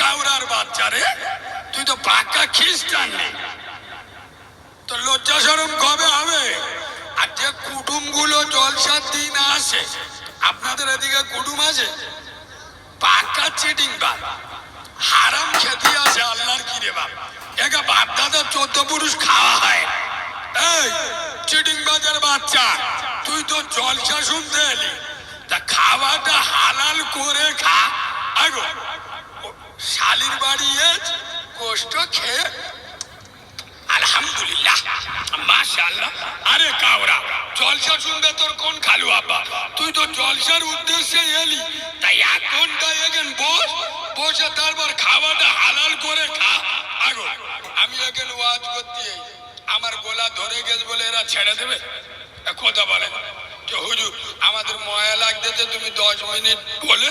কাউরার বাচ্চা রে? তুই তো পাক্কা খ্রিস্টান নেই তো লজ্জা সরম কবে হবে? আর যে কুটুমগুলো জলসার দিন আসে, আপনাদের এদিকে কুটুম আছে? পাক্কা চিটিং বাপ হারাম খেতে আছে আল্লাহর কি রে বাপ। একা বাপ দাদা চোদ্দ পুরুষ খাওয়া হয়। এই, চিটিং বাজার বাচ্চা, তুই তো জলসা শুনতে এলি। তা খাওয়াটা হালাল করে খা। আগো শালির বাড়ি কষ্ট খেয়ে, আলহামদুলিল্লাহ, মাশাআল্লাহ। আরে কাওরা, জলসা শুনবে তোর কোন খালু আব্বা? তুই তো জলসার উদ্দেশ্যে এলি। তাই এক ঘণ্টা এখান বস, বসে তারপর খাওয়াটা হালাল করে খা। আগো, আমি এখানে ওয়াজ করতে আমার গোলা ধরে গেছে বলে এরা ছেড়ে দেবে? কথা বলে হুজুর, আমাদের ময়া লাগতেছে তুমি দশ মিনিট বলে